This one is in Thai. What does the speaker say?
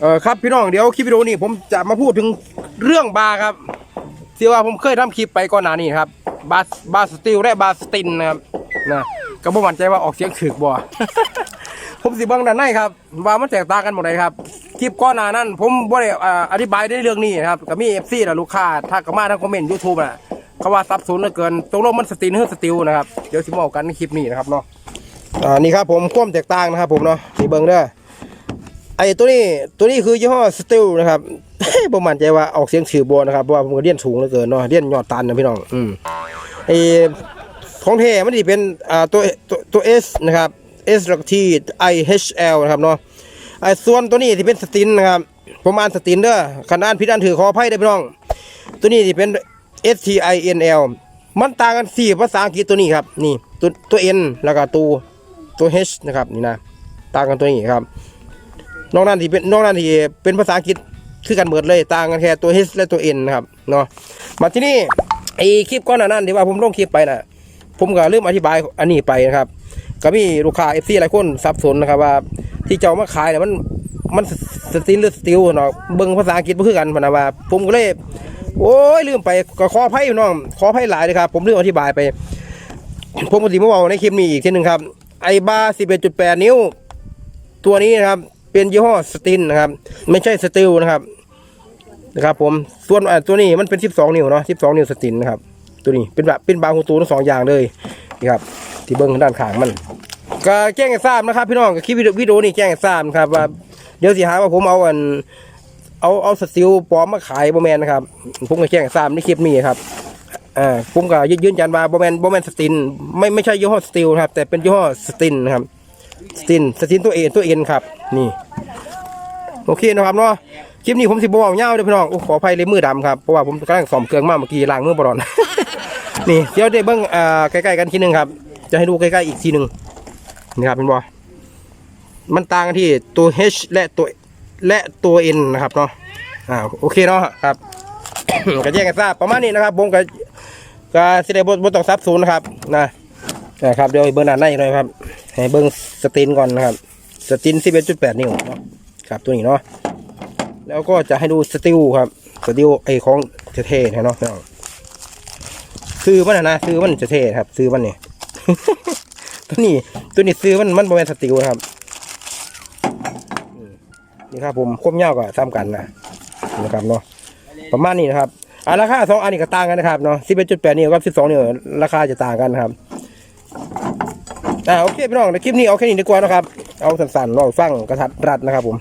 เออครับพี่น้องเดี๋ยวคลิปวิดีโอนี้ผมจะมาพูดถึงเรื่องบาร์ครับที่ว่าผมเคยทำคลิปไปก่อนหน้านี้ครับบาบาสติลและบาสตินนะครับนะก็บ่มั่นใจว่าออกเสียงถึกบ่ผมสิเบิ่งด้านในครับว่ามันแตกต่างกันหมดเลยครับคลิปก่อนหน้านั้นผมบ่ได้อ่าอธิบายในเรื่องนี้นะครับก็มี FC และลูกค้าทักเข้ามาทางคอมเมนต์ YouTube น่ะเขาว่าซับซ้อนเหลือเกินตกลงมันสตินหรือสติลนะครับเดี๋ยวสิมาเอากันในคลิปนี้นะครับเนาะอ่านี่ครับผมความแตกต่างนะครับผมเนาะนี่เบิ่งเด้อ ไอ้ตัวนี้ตัวนี้คือยี่ห้อสติลนะครับผมมั่นใจว่าออกเสียงถือบัวนะครับเพราะว่าผมก็เรียนสูงเหลือเกินเนาะเรียนยอดตันนะพี่น้องอืมไอ้ของแท้มันจะเป็นอ่าตัวตัวตัว S นะครับ S แล้วก็ T I H L นะครับเนาะไอ้ส่วนตัวนี้ที่เป็นสตินนะครับผมอ่านสตินเด้อคันอ่านผิดอ่านถือขออภัยเด้พี่น้อง ตัวนี้ที่เป็น S T I N L มันต่างกันสี่ภาษาอังกฤษตัวนี้ครับนี่ตัวตัว N แล้วก็ตัวตัว H นะครับนี่นะต่างกันตัวนี้ครับ นอกนั้นที่เป็นนอกนั้นที่เป็นภาษาอังกฤษคือกันเบิดเลยต่างกันแค่ตัว H และตัว N นะครับเนาะมาที่นี่ไอคลิปก่อนหน้านั้นที่ว่าผมลงคลิปไปน่ะผมก็ลืมอธิบายอันนี้ไปนะครับ ก็มีลูกค้า FC หลายคนสับสนนะครับว่าที่เจ้ามาขายเนี่ยมันมันสติลหรือสติลเนาะเบิ่งภาษาอังกฤษบ่คือกันพนะว่า ผมก็เลยโอ้ยลืมไปก็ขออภัยน้องขออภัยหลายเลยครับผมลืมอธิบายไป ผมก็สิมาบอกในคลิปนี้อีกทีหนึ่งครับไอบาร์11.8นิ้ว ตัวนี้นะครับ เป็นยี่ห้อสตินนะครับ ไม่ใช่สติลนะครับนะครับผมส่วนตัวนี้มันเป็น 12 นิ้วเนาะ12 นิ้วสตินนะครับ ตัวนี้เป็นแบบเป็นบางหูตูทั้งสองอย่างเลยนี่ครับที่เบิ้งด้านข้างมันก็แจ้งให้ทราบนะครับ พี่น้องก็คลิปวิดีโอวิดีโอนี้แจ้งให้ทราบครับว่าเดี๋ยวสิหาว่าผมเอาอันเอาเอาสติลปลอมมาขายบแมนนะครับผมก็แจ้งให้ทราบในคลิปนี้ครับอ่าผมก็ยืนยันว่าบแมนบแมนสตินไม่ไม่ใช่ยี่ห้อสติลครับแต่เป็นยี่ห้อสตินนะครับ สตินสตินตัวเอตัวเอ็นครับ นี่โอเคนะครับเนาะคลิปนี้ผมสิบบอกเงาเด้อพี่น้องขออภัยเลยมือดำครับเพราะว่าผมกำลังซ่อมเครื่องมาเมื่อกี้ล้างมือบอลนนี่เดี๋ยวได้เบิ้งอ่าใกล้ๆกันทีหนึงครับ จะให้ดูใกล้ๆอีกทีหนึ่งนี่ครับเป็นบอมันต่างกันที่ตัว H และตัวและตัว N นะครับเนาะอ่าโอเคเนาะครับก็แจ้งกันทราบประมาณนี้นะครับผมก็ก็สิได้บทบทต้องซับสูนนะครับนะนะครับเดี๋ยวเบิ้งหน้าในหน่อยครับ ให้เบิ้งสตินก่อนนะครับ สติน 11.8 นิ้วนะครับตัวนี้เนาะแล้วก็จะให้ดูสติลครับสติลไอของเท่ๆนะเนาะซื้อมันนะนะซื้อมันจะเท่ครับ ซื้อมันเนี่ยตัวนี้ตัวนี้ซื้อมันมันบริเวณสติลครับนี่ครับผมควบเงาก็ซ้ำกันนะนะครับเนาะประมาณนี้นะครับอ่าราคาสองอันนี้ก็ต่างกันนะครับเนาะ11.8นิ้วกับ12นิ้วราคาจะต่างกันนะครับ อ่าโอเคพี่น้องในคลิปนี้เอาแค่นี้ดีกว่านะครับ เอาสั้นๆลองฟังกระทัดรัดนะครับผม